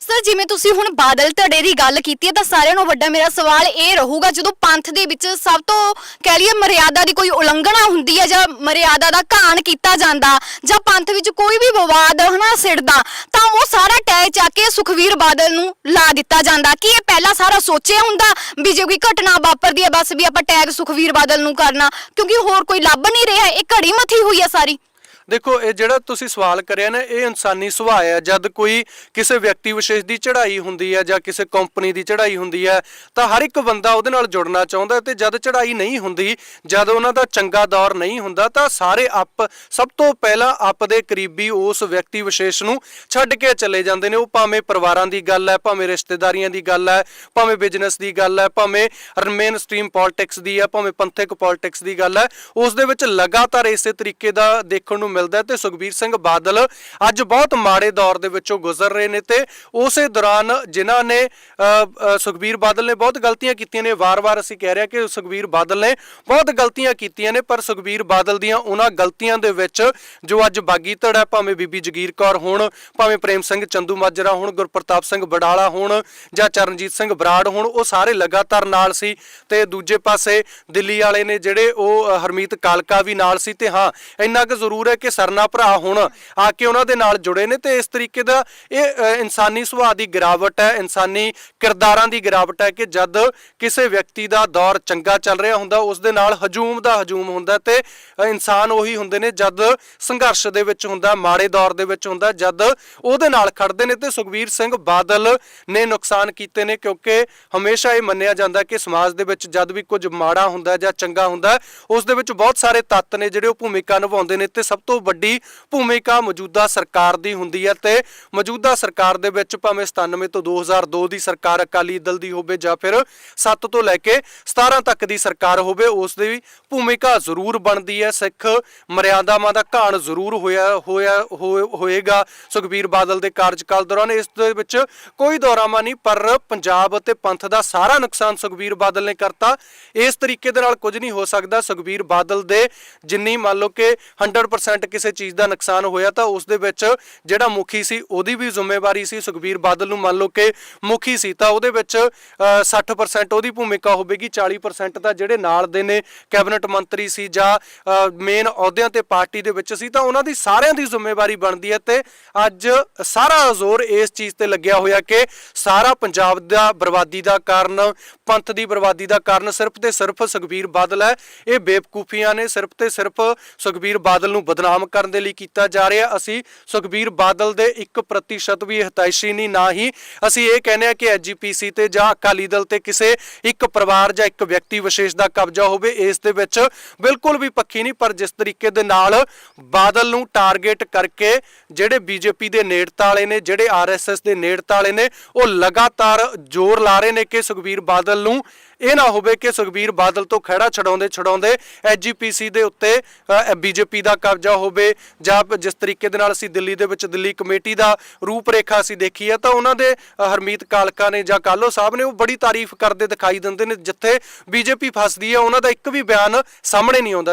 Sir ਜਿਵੇਂ ਤੁਸੀਂ ਹੁਣ ਬਾਦਲ ਧੜੇ ਦੀ ਗੱਲ ਕੀਤੀ ਹੈ ਤਾਂ ਸਾਰਿਆਂ ਨੂੰ ਵੱਡਾ ਮੇਰਾ ਸਵਾਲ ਇਹ ਰਹੂਗਾ, ਜਦੋਂ ਪੰਥ ਦੇ ਵਿੱਚ ਸਭ ਤੋਂ ਕਹਿ ਲਈਏ ਮਰਿਆਦਾ ਦੀ ਕੋਈ ਉਲੰਘਣਾ ਹੁੰਦੀ ਹੈ ਜਾਂ ਮਰਿਆਦਾ ਦਾ ਘਾਣ ਕੀਤਾ ਜਾਂਦਾ ਜਾਂ ਪੰਥ ਵਿੱਚ ਕੋਈ ਵੀ ਵਿਵਾਦ ਹਨਾ ਸਿੜਦਾ, ਤਾਂ ਉਹ ਸਾਰਾ ਟੈ ਚੱਕ ਕੇ ਸੁਖਵੀਰ ਬਾਦਲ ਨੂੰ ਲਾ ਦਿੱਤਾ ਜਾਂਦਾ। ਕਿ ਇਹ ਪਹਿਲਾਂ ਸਾਰਾ ਸੋਚਿਆ ਹੁੰਦਾ ਵੀ ਜੇ ਕੋਈ ਘਟਨਾ ਵਾਪਰਦੀ ਹੈ, ਬਸ ਵੀ ਆਪਾਂ ਟੈਗ ਸੁਖਵੀਰ ਬਾਦਲ ਨੂੰ ਕਰਨਾ, ਕਿਉਂਕਿ ਹੋਰ ਕੋਈ ਲੱਭ ਨਹੀਂ ਰਿਹਾ, ਇਹ ਘੜੀ ਮੱਥੀ ਹੋਈ ਹੈ ਸਾਰੀ। ਦੇਖੋ, ਇਹ ਜਿਹੜਾ ਤੁਸੀਂ ਸਵਾਲ ਕਰਿਆ ਨਾ, ਇਹ ਇਨਸਾਨੀ ਸੁਭਾਅ ਹੈ। ਜਦ ਕੋਈ ਕਿਸੇ ਵਿਅਕਤੀ ਵਿਸ਼ੇਸ਼ ਦੀ ਚੜ੍ਹਾਈ ਹੁੰਦੀ ਹੈ ਜਾਂ ਕਿਸੇ ਕੰਪਨੀ ਦੀ ਚੜ੍ਹਾਈ ਹੁੰਦੀ ਹੈ, ਤਾਂ ਹਰ ਇੱਕ ਬੰਦਾ ਉਹਦੇ ਨਾਲ ਜੁੜਨਾ ਚਾਹੁੰਦਾ ਹੈ ਤੇ ਜਦ ਚੜ੍ਹਾਈ ਨਹੀਂ ਹੁੰਦੀ, ਜਦ ਉਹਨਾਂ ਦਾ ਚੰਗਾ ਦੌਰ ਨਹੀਂ ਹੁੰਦਾ, ਤਾਂ ਸਾਰੇ ਆਪ, ਸਭ ਤੋਂ ਪਹਿਲਾਂ ਆਪ ਦੇ ਕਰੀਬੀ ਉਸ ਵਿਅਕਤੀ ਵਿਸ਼ੇਸ਼ ਨੂੰ ਛੱਡ ਕੇ ਚਲੇ ਜਾਂਦੇ ਨੇ। ਉਹ ਭਾਵੇਂ ਪਰਿਵਾਰਾਂ ਦੀ ਗੱਲ ਹੈ, ਭਾਵੇਂ ਰਿਸ਼ਤੇਦਾਰੀਆਂ ਦੀ ਗੱਲ ਹੈ, ਭਾਵੇਂ ਬਿਜ਼ਨਸ ਦੀ ਗੱਲ ਹੈ, ਭਾਵੇਂ ਮੇਨ ਸਟ੍ਰੀਮ ਪੋਲਿਟਿਕਸ ਦੀ ਹੈ, ਭਾਵੇਂ ਪੰਥਕ ਪੋਲਿਟਿਕਸ ਦੀ ਗੱਲ ਹੈ, ਉਸ ਦੇ ਵਿੱਚ ਲਗਾਤਾਰ ਇਸੇ ਤਰੀਕੇ ਦਾ ਦੇਖਣ ਨੂੰ ਮਿਲਦਾ ਤੇ ਸੁਖਬੀਰ ਸਿੰਘ ਬਾਦਲ ਅੱਜ ਬਹੁਤ ਮਾੜੇ ਦੌਰ ਦੇ ਵਿੱਚੋਂ ਗੁਜ਼ਰ ਰਹੇ ਨੇ ਤੇ ਉਸੇ ਦੌਰਾਨ ਜਿਨ੍ਹਾਂ ਨੇ ਸੁਖਬੀਰ ਬਾਦਲ ਨੇ ਬਹੁਤ ਗਲਤੀਆਂ ਕੀਤੀਆਂ ਨੇ, ਵਾਰ-ਵਾਰ ਅਸੀਂ ਕਹਿ ਰਹੇ ਹਾਂ ਕਿ ਸੁਖਬੀਰ ਬਾਦਲ ਨੇ ਬਹੁਤ ਗਲਤੀਆਂ ਕੀਤੀਆਂ ਨੇ, ਪਰ ਸੁਖਬੀਰ ਬਾਦਲ ਦੀਆਂ ਉਹਨਾਂ ਗਲਤੀਆਂ ਦੇ ਵਿੱਚ ਜੋ ਅੱਜ ਬਾਗੀ ਧੜਾ ਭਾਵੇਂ ਬੀਬੀ ਜਗੀਰ ਕੌਰ ਹੋਣ, ਭਾਵੇਂ ਪ੍ਰੇਮ ਸਿੰਘ ਚੰਦੂ ਮਾਜਰਾ ਹੋਣ, ਗੁਰਪ੍ਰਤਾਪ ਸਿੰਘ ਬਡਾਲਾ ਹੋਣ ਜਾਂ ਚਰਨਜੀਤ ਸਿੰਘ ਬਰਾੜ ਹੋਣ, ਉਹ ਸਾਰੇ ਲਗਾਤਾਰ ਨਾਲ ਸੀ ਤੇ ਦੂਜੇ ਪਾਸੇ ਦਿੱਲੀ ਵਾਲੇ ਨੇ ਜਿਹੜੇ ਉਹ ਹਰਮੀਤ ਕਾਲਕਾ ਵੀ ਨਾਲ ਸੀ ਤੇ ਹਾਂ, ਇੰਨਾ ਕੁ ਜ਼ਰੂਰ ਹੈ ਕਿ ਸਰਨਾ ਭਰਾ ਹੁਣ ਆ ਕੇ ਉਹਨਾਂ ਦੇ ਨਾਲ ਜੁੜੇ ਨੇ ਤੇ ਇਸ ਤਰੀਕੇ ਦਾ ਇਹ ਇਨਸਾਨੀ ਸੁਭਾਅ ਦੀ ਗਿਰਾਵਟ ਹੈ, ਇਨਸਾਨੀ ਕਿਰਦਾਰਾਂ ਦੀ ਗਿਰਾਵਟ ਹੈ ਕਿ ਜਦ ਕਿਸੇ ਵਿਅਕਤੀ ਦਾ ਦੌਰ ਚੰਗਾ ਚੱਲ ਰਿਹਾ ਹੁੰਦਾ, ਉਸ ਦੇ ਨਾਲ ਹਜੂਮ ਦਾ ਹਜੂਮ ਹੁੰਦਾ ਤੇ ਇਨਸਾਨ ਉਹੀ ਹੁੰਦੇ ਨੇ ਜਦ ਸੰਘਰਸ਼ ਦੇ ਵਿੱਚ ਹੁੰਦਾ, ਮਾੜੇ ਦੌਰ ਦੇ ਵਿੱਚ ਹੁੰਦਾ, ਜਦ ਉਹਦੇ ਨਾਲ ਖੜਦੇ ਨੇ ਤੇ ਸੁਖਵੀਰ ਸਿੰਘ ਬਾਦਲ ਨੇ ਨੁਕਸਾਨ ਕੀਤੇ ਨੇ ਕਿਉਂਕਿ ਹਮੇਸ਼ਾ ਇਹ ਮੰਨਿਆ ਜਾਂਦਾ ਕਿ ਸਮਾਜ ਦੇ ਵਿੱਚ ਜਦ ਵੀ ਕੁਝ ਮਾੜਾ ਹੁੰਦਾ ਜਾਂ ਚੰਗਾ ਹੁੰਦਾ, ਉਸ ਦੇ ਵਿੱਚ ਬਹੁਤ ਸਾਰੇ ਤੱਤ ਨੇ ਜਿਹੜੇ ਉਹ ਭੂਮਿਕਾ ਨਿਭਾਉਂਦੇ ਨੇ ਤੇ ਸਭ ਤੋਂ ਵੱਡੀ ਭੂਮਿਕਾ ਮੌਜੂਦਾ ਸਰਕਾਰ ਦੀ ਹੁੰਦੀ ਹੈ ਤੇ ਮੌਜੂਦਾ ਸਰਕਾਰ ਦੇ ਵਿੱਚ ਭਾਵੇਂ 97 ਤੋਂ 2002 ਦੀ ਸਰਕਾਰ ਅਕਾਲੀ ਦਲ ਦੀ ਹੋਵੇ ਜਾਂ ਫਿਰ 7 ਤੋਂ ਲੈ ਕੇ 17 ਤੱਕ ਦੀ ਸਰਕਾਰ ਹੋਵੇ, ਉਸ ਦੀ ਭੂਮਿਕਾ ਜ਼ਰੂਰ ਬਣਦੀ ਹੈ। ਸਿੱਖ ਮਰਿਆਦਾਵਾਂ ਦਾ ਘਾਣ ਜ਼ਰੂਰ ਹੋਇਆ ਹੋਇਆ ਹੋਏਗਾ। ਸੁਖਬੀਰ ਬਾਦਲ ਦੇ ਕਾਰਜਕਾਲ ਦੌਰਾਨ ਇਸ ਦੇ ਵਿੱਚ ਕੋਈ ਦੌਰਾਮਾ ਨਹੀਂ, ਪਰ ਪੰਜਾਬ ਅਤੇ ਪੰਥ ਦਾ ਸਾਰਾ ਨੁਕਸਾਨ ਸੁਖਬੀਰ ਬਾਦਲ ਨੇ ਕਰਤਾ। ਇਸ ਤਰੀਕੇ ਦੇ ਨਾਲ ਕੁਝ ਨਹੀਂ ਹੋ ਸਕਦਾ। ਸੁਖਬੀਰ ਬਾਦਲ ਦੇ ਜਿੰਨੀ ਮੰਨ ਲਓ ਕਿ 100% ਕਿਸੇ ਚੀਜ਼ ਦਾ ਨੁਕਸਾਨ ਹੋਇਆ ਤਾਂ ਉਸ ਦੇ ਵਿੱਚ ਜਿਹੜਾ ਮੁਖੀ ਸੀ, ਉਹਦੀ ਵੀ ਜ਼ਿੰਮੇਵਾਰੀ ਸੀ। ਸੁਖਬੀਰ ਬਾਦਲ ਨੂੰ ਮੰਨ ਲਓ ਕਿ ਮੁਖੀ ਸੀ ਤਾਂ ਉਹਦੇ ਵਿੱਚ 60% ਉਹਦੀ ਭੂਮਿਕਾ ਹੋਵੇਗੀ 40% ਤਾਂ ਜਿਹੜੇ ਨਾਲ ਦੇ ਨੇ, ਕੈਬਨਿਟ ਮੰਤਰੀ ਸੀ ਜਾਂ ਮੇਨ ਅਹੁਦਿਆਂ ਤੇ ਪਾਰਟੀ ਦੇ ਵਿੱਚ ਸੀ ਤਾਂ ਉਹਨਾਂ ਦੀ ਸਾਰਿਆਂ ਦੀ ਜ਼ਿੰਮੇਵਾਰੀ ਬਣਦੀ ਹੈ ਤੇ ਅੱਜ ਸਾਰਾ ਜ਼ੋਰ ਇਸ ਚੀਜ਼ ਤੇ ਲੱਗਿਆ ਹੋਇਆ ਕਿ ਸਾਰਾ ਪੰਜਾਬ ਦਾ ਬਰਬਾਦੀ ਦਾ ਕਾਰਨ, ਪੰਥ ਦੀ ਬਰਬਾਦੀ ਦਾ ਕਾਰਨ ਸਿਰਫ ਤੇ ਸਿਰਫ ਸੁਖਬੀਰ ਬਾਦਲ ਹੈ। ਇਹ ਬੇਵਕੂਫੀਆਂ ਨੇ ਸਿਰਫ ਤੇ ਸਿਰਫ ਸੁਖਬੀਰ ਬਾਦਲ ਨੂੰ ਬਦਨਾਮ ਕਰਨ ਦੇ ਲਈ ਕੀਤਾ ਜਾ ਰਿਹਾ। ਅਸੀਂ ਸੁਖਬੀਰ ਬਾਦਲ ਦੇ 1% ਵੀ ਹਤਾਇਸ਼ੀ ਨਹੀਂ, ਨਾ ਹੀ ਅਸੀਂ ਇਹ ਕਹਿੰਦੇ ਆ ਕਿ ਐਜੀਪੀਸੀ ਤੇ ਜਾਂ ਅਕਾਲੀ ਦਲ ਤੇ ਕਿਸੇ ਇੱਕ ਪਰਿਵਾਰ ਜਾਂ ਇੱਕ ਵਿਅਕਤੀ ਵਿਸ਼ੇਸ਼ ਦਾ ਕਬਜ਼ਾ ਹੋਵੇ, ਇਸ ਦੇ ਵਿੱਚ ਬਿਲਕੁਲ ਵੀ ਪੱਖੀ ਨਹੀਂ। ਪਰ ਜਿਸ ਤਰੀਕੇ ਦੇ ਨਾਲ ਬਾਦਲ ਨੂੰ ਟਾਰਗੇਟ ਕਰਕੇ ਜਿਹੜੇ ਬੀਜੇਪੀ ਦੇ ਨੇੜਤਾ ਵਾਲੇ ਨੇ, ਜਿਹੜੇ ਆਰਐਸਐਸ ਦੇ ਨੇੜਤਾ ਵਾਲੇ ਨੇ, ਉਹ ਲਗਾਤਾਰ ਜ਼ੋਰ ਲਾ ਰਹੇ ਨੇ ਕਿ ਸੁਖਬੀਰ ਬਾਦਲ ਨੂੰ ਇਹ ਨਾ ਹੋਵੇ ਕਿ ਸੁਖਬੀਰ ਬਾਦਲ ਤੋਂ ਖਹਿੜਾ ਛਡਾਉਂਦੇ ਛਡਾਉਂਦੇ ਐਜੀਪੀਸੀ ਦੇ ਉੱਤੇ ਬੀਜੇਪੀ ਦਾ ਕਬਜ਼ਾ ਹੋਵੇ ਜਾਂ ਜਿਸ ਤਰੀਕੇ ਦੇ ਨਾਲ ਅਸੀਂ ਦਿੱਲੀ ਦੇ ਵਿੱਚ ਦਿੱਲੀ ਕਮੇਟੀ ਦਾ ਰੂਪ ਰੇਖਾ ਅਸੀਂ ਦੇਖੀ ਹੈ ਤਾਂ ਉਹਨਾਂ ਦੇ ਹਰਮੀਤ ਕਾਲਕਾ ਨੇ ਜਾਂ ਕਾਲੋ ਸਾਹਿਬ ਨੇ ਉਹ ਬੜੀ ਤਾਰੀਫ ਕਰਦੇ ਦਿਖਾਈ ਦਿੰਦੇ ਨੇ, ਜਿੱਥੇ ਬੀਜੇਪੀ ਫਸਦੀ ਹੈ, ਉਹਨਾਂ ਦਾ ਇੱਕ ਵੀ ਬਿਆਨ ਸਾਹਮਣੇ ਨਹੀਂ ਆਉਂਦਾ।